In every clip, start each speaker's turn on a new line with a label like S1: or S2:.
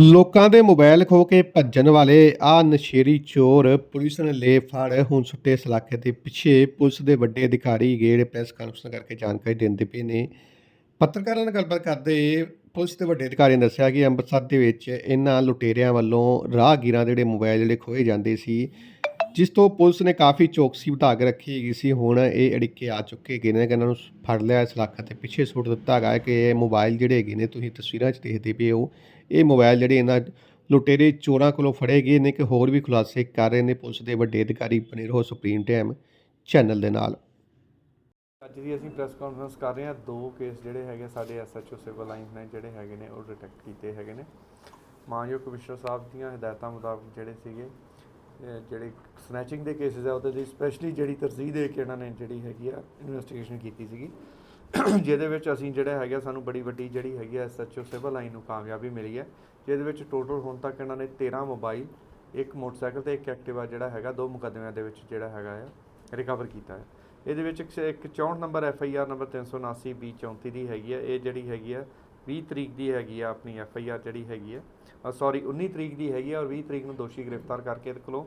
S1: ਲੋਕਾਂ ਦੇ ਮੋਬਾਈਲ ਖੋ ਕੇ ਭੱਜਣ ਵਾਲੇ ਆ ਨਸ਼ੇਰੀ ਚੋਰ ਪੁਲਿਸ ਨੇ ਲੈ ਫੜ। ਹੁਣ ਸੁੱਟੇ ਸਲਾਖੇ ਦੇ ਪਿੱਛੇ ਪੁਲਿਸ ਦੇ ਵੱਡੇ ਅਧਿਕਾਰੀ ਗੇੜ ਪ੍ਰੈਸ ਕਾਨਫਰੰਸ ਕਰਕੇ ਜਾਣਕਾਰੀ ਦਿੰਦੇ ਪਏ ਨੇ। ਪੱਤਰਕਾਰਾਂ ਨਾਲ ਗੱਲਬਾਤ ਕਰਦੇ ਪੁਲਿਸ ਦੇ ਵੱਡੇ ਅਧਿਕਾਰੀ ਨੇ ਦੱਸਿਆ ਕਿ ਅੰਮ੍ਰਿਤਸਰ ਦੇ ਵਿੱਚ ਇਹਨਾਂ ਲੁਟੇਰਿਆਂ ਵੱਲੋਂ ਰਾਹਗੀਰਾਂ ਦੇ ਜਿਹੜੇ ਮੋਬਾਈਲ ਜਿਹੜੇ ਖੋਏ ਜਾਂਦੇ ਸੀ, ਜਿਸ ਤੋਂ ਪੁਲਿਸ ਨੇ ਕਾਫੀ ਚੌਕਸੀ ਵਧਾ ਕੇ ਰੱਖੀ ਹੈਗੀ ਸੀ। ਹੁਣ ਇਹ ਅੜਿੱਕੇ ਆ ਚੁੱਕੇ ਗਏ ਨੇ ਕਿ ਇਹਨਾਂ ਨੂੰ ਫੜ ਲਿਆ ਇਸ ਸਲਾਖਾਂ ਤੇ ਪਿੱਛੇ ਸੁੱਟ ਦਿੱਤਾ ਹੈਗਾ ਕਿ ਇਹ ਮੋਬਾਈਲ ਜਿਹੜੇ ਹੈਗੇ ਨੇ, ਤੁਸੀਂ ਤਸਵੀਰਾਂ 'ਚ ਦੇਖਦੇ ਪਏ ਹੋ। ਇਹ ਮੋਬਾਈਲ ਜਿਹੜੇ ਇਹਨਾਂ ਲੁਟੇਰੇ ਚੋਰਾਂ ਕੋਲੋਂ ਫੜੇ ਗਏ ਨੇ ਕਿ ਹੋਰ ਵੀ ਖੁਲਾਸੇ ਕਰ ਰਹੇ ਨੇ। ਪੁਲਿਸ ਦੇ ਵੱਡੇ ਅਧਿਕਾਰੀ ਬਣੇ ਰਹੋ ਸੁਪਰੀਮ ਟਾਈਮ ਚੈਨਲ ਦੇ ਨਾਲ।
S2: ਅੱਜ ਦੀ ਅਸੀਂ ਪ੍ਰੈਸ ਕਾਨਫਰੰਸ ਕਰ ਰਹੇ ਹਾਂ। ਦੋ ਕੇਸ ਜਿਹੜੇ ਹੈਗੇ ਸਾਡੇ ਐਸਐਚਓ ਸਿਵਲ ਲਾਈਨ ਨੇ ਜਿਹੜੇ ਹੈਗੇ ਨੇ, ਉਹ ਡਿਟੈਕਟ ਕੀਤੇ ਹੈਗੇ ਨੇ। ਮਾਨਯੋਗ ਕਮਿਸ਼ਨਰ ਸਾਹਿਬ ਦੀਆਂ ਹਦਾਇਤਾਂ ਮੁਤਾਬਕ ਜਿਹੜੇ ਸੀਗੇ ਜਿਹੜੇ ਸਨੈਚਿੰਗ ਦੇ ਕੇਸਿਸ ਆ, ਉਹਦੇ ਲਈ ਸਪੈਸ਼ਲੀ ਜਿਹੜੀ ਤਰਜੀਹ ਦੇ ਕੇ ਇਹਨਾਂ ਨੇ ਜਿਹੜੀ ਹੈਗੀ ਆ ਇਨਵੈਸਟੀਗੇਸ਼ਨ ਕੀਤੀ ਸੀਗੀ। ਜਿਹਦੇ ਵਿੱਚ ਅਸੀਂ ਜਿਹੜਾ ਹੈਗਾ ਸਾਨੂੰ ਬੜੀ ਵੱਡੀ ਜਿਹੜੀ ਹੈਗੀ ਆ ਐਸਐਚਓ ਸਿਵਲ ਲਾਈਨ ਨੂੰ ਕਾਮਯਾਬੀ ਮਿਲੀ ਹੈ। ਜਿਹਦੇ ਵਿੱਚ ਟੋਟਲ ਹੁਣ ਤੱਕ ਇਹਨਾਂ ਨੇ 13 ਮੋਬਾਈਲ ਇੱਕ ਮੋਟਰਸਾਈਕਲ ਤੇ ਇੱਕ ਐਕਟਿਵਾ ਜਿਹੜਾ ਹੈਗਾ, ਦੋ ਮੁਕੱਦਮਿਆਂ ਦੇ ਵਿੱਚ ਜਿਹੜਾ ਹੈਗਾ ਆ ਰਿਕਵਰ ਕੀਤਾ ਹੈ। ਇਹਦੇ ਵਿੱਚ ਇੱਕ ਇੱਕ 64 number F I R number 379 B 34 ਦੀ ਹੈਗੀ ਆ। ਇਹ ਜਿਹੜੀ ਹੈਗੀ ਆ 20 ਤਰੀਕ ਦੀ ਹੈਗੀ ਆ ਆਪਣੀ ਐਫ ਆਈ ਆਰ ਜਿਹੜੀ ਹੈਗੀ ਆ। ਸੌਰੀ 19 ਤਰੀਕ ਦੀ ਹੈਗੀ ਆ ਔਰ 20 ਤਰੀਕ ਨੂੰ ਦੋਸ਼ੀ ਗ੍ਰਿਫਤਾਰ ਕਰਕੇ ਇਹਦੇ ਕੋਲੋਂ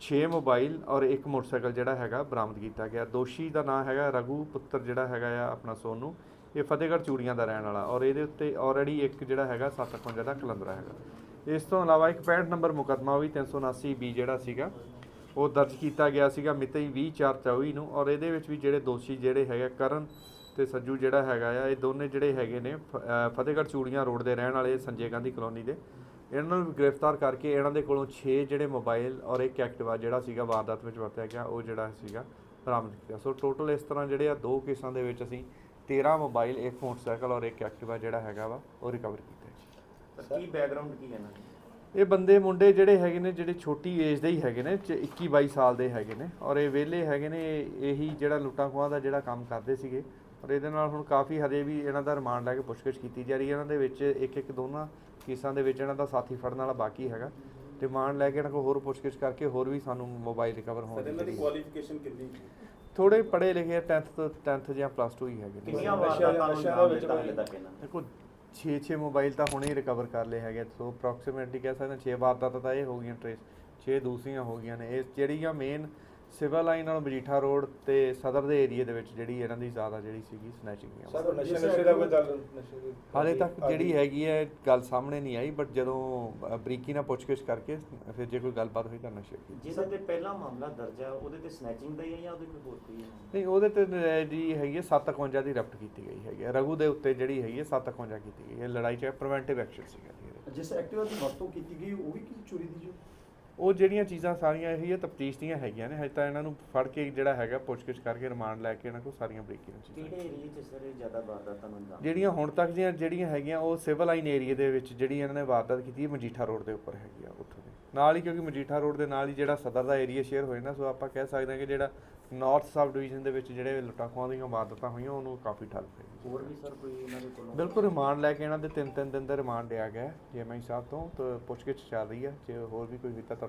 S2: 6 ਮੋਬਾਈਲ ਔਰ ਇੱਕ ਮੋਟਰਸਾਈਕਲ ਜਿਹੜਾ ਹੈਗਾ ਬਰਾਮਦ ਕੀਤਾ ਗਿਆ। ਦੋਸ਼ੀ ਦਾ ਨਾਮ ਹੈਗਾ ਰਘੂ ਪੁੱਤਰ ਜਿਹੜਾ ਹੈਗਾ ਆ ਆਪਣਾ ਸੋਨੂ। ਇਹ ਫਤਿਹਗੜ੍ਹ ਚੂੜੀਆਂ ਦਾ ਰਹਿਣ ਵਾਲਾ ਔਰ ਇਹਦੇ ਉੱਤੇ ਆਲਰੇਡੀ ਇੱਕ ਜਿਹੜਾ ਹੈਗਾ 751 ਦਾ ਕਲੰਦਰਾ ਹੈਗਾ। ਇਸ ਤੋਂ ਇਲਾਵਾ ਇੱਕ 65 ਨੰਬਰ ਮੁਕੱਦਮਾ ਉਹ ਵੀ 379 ਬੀ ਜਿਹੜਾ ਸੀਗਾ, ਉਹ ਦਰਜ ਕੀਤਾ ਗਿਆ ਸੀਗਾ ਮਿਤੀ 20/4/24 ਨੂੰ ਔਰ ਇਹਦੇ ਵਿੱਚ ਵੀ ਜਿਹੜੇ ਦੋਸ਼ੀ ਜਿਹੜੇ ਹੈਗੇ ਕਰਨ ਤੇ ਸੱਜੂ ਜਿਹੜਾ ਹੈਗਾ ਆ, ਇਹ ਦੋਨੇ ਜਿਹੜੇ ਹੈਗੇ ਨੇ ਫਤਿਹਗੜ੍ਹ ਚੂੜੀਆਂ ਰੋਡ ਦੇ ਰਹਿਣ ਵਾਲੇ ਸੰਜੇ ਗਾਂਧੀ ਕਲੋਨੀ ਦੇ। ਇਹਨਾਂ ਨੂੰ ਗ੍ਰਿਫਤਾਰ ਕਰਕੇ ਇਹਨਾਂ ਦੇ ਕੋਲੋਂ 6 ਜਿਹੜੇ ਮੋਬਾਈਲ ਔਰ ਇੱਕ ਐਕਟਿਵਾ ਜਿਹੜਾ ਸੀਗਾ ਵਾਰਦਾਤ ਵਿੱਚ ਵਰਤਿਆ ਗਿਆ ਉਹ ਜਿਹੜਾ ਸੀਗਾ ਬਰਾਮਦ ਕੀਤਾ। ਸੋ ਟੋਟਲ ਇਸ ਤਰ੍ਹਾਂ ਜਿਹੜੇ ਆ ਦੋ ਕੇਸਾਂ ਦੇ ਵਿੱਚ ਅਸੀਂ 13 ਮੋਬਾਈਲ ਇੱਕ ਮੋਟਰਸਾਈਕਲ ਔਰ ਇੱਕ ਐਕਟਿਵਾ ਜਿਹੜਾ ਹੈਗਾ ਵਾ ਉਹ ਰਿਕਵਰ ਕੀਤਾ
S3: ਕੀ ਬੈਕਗ੍ਰਾਉਂਡ ਕੀ ਹੈ ਨਾ
S2: ਇਹ ਬੰਦੇ ਮੁੰਡੇ ਜਿਹੜੇ ਹੈਗੇ ਨੇ ਜਿਹੜੇ ਛੋਟੀ ਏਜ ਦੇ ਹੀ ਹੈਗੇ ਨੇ 21 22 ਸਾਲ ਦੇ ਹੈਗੇ ਨੇ ਔਰ ਇਹ ਵਿਹਲੇ ਹੈਗੇ ਨੇ ਇਹ- ਇਹੀ ਜਿਹੜਾ ਲੁੱਟਾਂ ਖੋਹਾਂ ਦਾ ਜਿਹੜਾ ਕੰਮ ਕਰਦੇ ਸੀਗੇ। ਔਰ ਇਹਦੇ ਨਾਲ ਹੁਣ ਕਾਫੀ ਹਜੇ ਵੀ ਇਹਨਾਂ ਦਾ ਰਿਮਾਂਡ ਲੈ ਕੇ ਪੁੱਛਗਿੱਛ ਕੀਤੀ ਜਾ ਰਹੀ ਹੈ। ਇਹਨਾਂ ਦੇ ਵਿੱਚ ਇੱਕ ਇੱਕ ਦੋਨਾਂ ਕੇਸਾਂ ਦੇ ਵਿੱਚ ਇਹਨਾਂ ਦਾ ਸਾਥੀ ਫੜਨ ਵਾਲਾ ਬਾਕੀ ਹੈਗਾ। ਰਿਮਾਂਡ ਲੈ ਕੇ ਇਹਨਾਂ ਕੋਲ ਹੋਰ ਪੁੱਛਗਿੱਛ ਕਰਕੇ ਹੋਰ ਵੀ ਸਾਨੂੰ ਮੋਬਾਈਲ ਰਿਕਵਰ ਹੋਣ
S4: ਸਰ ਇਹਨਾਂ ਦੀ ਕੁਆਲੀਫਿਕੇਸ਼ਨ ਕਿੰਨੀ
S2: ਥੋੜੇ ਪੜ੍ਹੇ ਲਿਖੇ 10th ਤੋਂ 10th ਜਾਂ ਪਲੱਸ 2 ਹੀ ਹੈਗੇ
S3: ਕਿੰਨੀਆਂ ਵਾਰਦਾਤਾਂ ਨੂੰ
S4: ਵਿੱਚ
S3: ਹਲੇ ਤੱਕ ਇਹਨਾਂ ਨੇ
S2: ਦੇਖੋ 6-6 ਮੋਬਾਈਲ ਤਾਂ ਹੁਣੇ ਹੀ ਰਿਕਵਰ ਕਰ ਲਏ ਹੈਗੇ ਸੋ ਅਪਰੋਕਸੀਮੇਟਲੀ ਕਹਿ ਸਕਦੇ ਹਾਂ 6 ਵਾਰਦਾਤਾਂ ਤਾਂ ਇਹ ਹੋ ਗਈਆਂ ਟ੍ਰੇਸ 6 ਦੂਸਰੀਆਂ ਹੋ ਗਈਆਂ ਨੇ। ਇਹ ਜਿਹੜੀਆਂ ਮੇਨ ਸਿਵਲ ਲਾਈਨ ਨਾਲ ਮਜੀਠਾ ਰੋਡ ਤੇ ਸਦਰ ਦੇ ਏਰੀਆ ਦੇ ਵਿੱਚ ਜਿਹੜੀ ਇਹਨਾਂ ਦੀ ਜ਼ਿਆਦਾ ਜਿਹੜੀ ਸੀਗੀ ਸਨੈਚਿੰਗ ਦੀਆਂ
S4: ਸਰ ਨਸ਼ੇ ਨਸ਼ੇ ਦਾ ਕੋਈ ਚੱਲ ਨਸ਼ੇ ਦੀ
S2: ਹਾਲੇ ਤੱਕ ਜਿਹੜੀ ਹੈਗੀ ਹੈ ਗੱਲ ਸਾਹਮਣੇ ਨਹੀਂ ਆਈ ਬਟ ਜਦੋਂ ਬਰੀਕੀ ਨਾਲ ਪੁੱਛਗਿੱਛ ਕਰਕੇ ਫਿਰ ਜੇ ਕੋਈ ਗੱਲਬਾਤ ਹੋਈ ਤਾਂ ਨਸ਼ੇ ਦੀ
S3: ਜਿਹਦੇ ਤੇ ਪਹਿਲਾ ਮਾਮਲਾ ਦਰਜ ਹੈ ਉਹਦੇ ਤੇ ਸਨੈਚਿੰਗ ਦਾ ਹੀ ਹੈ ਜਾਂ ਉਹਦੇ ਕੋਈ ਹੋਰ ਕੋਈ ਹੈ
S2: ਨਹੀਂ ਉਹਦੇ ਤੇ ਜੀ ਹੈਗੀ ਹੈ 751 ਦੀ ਰਫਟ ਕੀਤੀ ਗਈ ਹੈਗੀ ਰਘੂ ਦੇ ਉੱਤੇ ਜਿਹੜੀ ਹੈਗੀ ਹੈ 751 ਕੀਤੀ ਗਈ ਹੈ। ਲੜਾਈ ਚ ਪ੍ਰੀਵੈਂਟਿਵ ਐਕਸ਼ਨ ਸੀਗਾ।
S5: ਜਿਸ ਐਕਟਿਵਾ ਦੀ ਵਰਤੋਂ ਕੀਤੀ ਗਈ ਉਹ ਵੀ ਕਿਸੇ ਚੋਰੀ ਦੀ ਜੋ?
S2: ਉਹ ਜਿਹੜੀਆਂ ਚੀਜ਼ਾਂ ਸਾਰੀਆਂ ਇਹੀ ਹੈ ਤਫਤੀਸ਼ ਦੀਆਂ ਹੈਗੀਆਂ ਨੇ ਹਜੇ ਤਾਂ ਇਹਨਾਂ ਨੂੰ ਫੜ ਕੇ ਜਿਹੜਾ ਹੈਗਾ ਪੁੱਛਗਿੱਛ ਕਰਕੇ ਰਿਮਾਂਡ ਲੈ ਕੇ ਇਹਨਾਂ ਕੋਲ ਸਾਰੀਆਂ ਬਰੀਕੀਆਂ ਚੀਜ਼ਾਂ।
S3: ਕਿਹੜੇ ਏਰੀਏ 'ਚ ਸਰ ਜ਼ਿਆਦਾ ਵਾਰਦਾਤਾਂ ਨੂੰ ਅੰਜਾਮ
S2: ਜਿਹੜੀਆਂ ਹੁਣ ਤੱਕ ਦੀਆਂ ਜਿਹੜੀਆਂ ਹੈਗੀਆਂ ਉਹ ਸਿਵਲ ਲਾਈਨ ਏਰੀਆ ਦੇ ਵਿੱਚ ਜਿਹੜੀ ਇਹਨਾਂ ਨੇ ਵਾਰਦਾਤ ਕੀਤੀ ਹੈ ਮਜੀਠਾ ਰੋਡ ਦੇ ਉੱਪਰ ਹੈਗੀ ਆ ਉੱਥੋਂ ਦੀ। ਨਾਲ ਹੀ ਕਿਉਂਕਿ ਮਜੀਠਾ ਰੋਡ ਦੇ ਨਾਲ ਹੀ ਜਿਹੜਾ ਸਦਰ ਦਾ ਏਰੀਆ ਸ਼ੇਅਰ ਹੋਇਆ ਨਾ ਸੋ ਆਪਾਂ ਕਹਿ ਸਕਦੇ ਹਾਂ ਕਿ ਜਿਹੜਾ ਨਾਰਥ ਸਬ ਡਿਵੀਜ਼ਨ ਦੇ ਵਿੱਚ ਜਿਹੜੇ ਲੁੱਟਾਂ ਖੋਹਾਂ ਦੀਆਂ ਵਾਰਦਾਤਾਂ ਹੋਈਆਂ ਉਹਨੂੰ ਕਾਫੀ ਠੱਲ ਪਈ
S3: ਹੋਰ ਵੀ ਸਰ ਕੋਈ ਇਹਨਾਂ ਦੇ ਕੋਲੋਂ?
S2: ਬਿਲਕੁਲ ਰਿਮਾਂਡ ਲੈ ਕੇ ਇਹਨਾਂ ਦੇ ਤਿੰਨ ਤਿੰਨ ਦਿਨ ਦਾ ਰਿਮਾਂਡ ਲਿਆ ਗਿਆ ਜੇਐਮਆਈ ਸਾਹਿਬ ਤੋਂ ਤੇ ਪੁੱਛਗਿੱਛ ਚੱਲ ਰਹੀ ਹੈ ਜੇ ਹੋਰ ਵੀ ਕੋਈ ਵੀ ਤਾਂ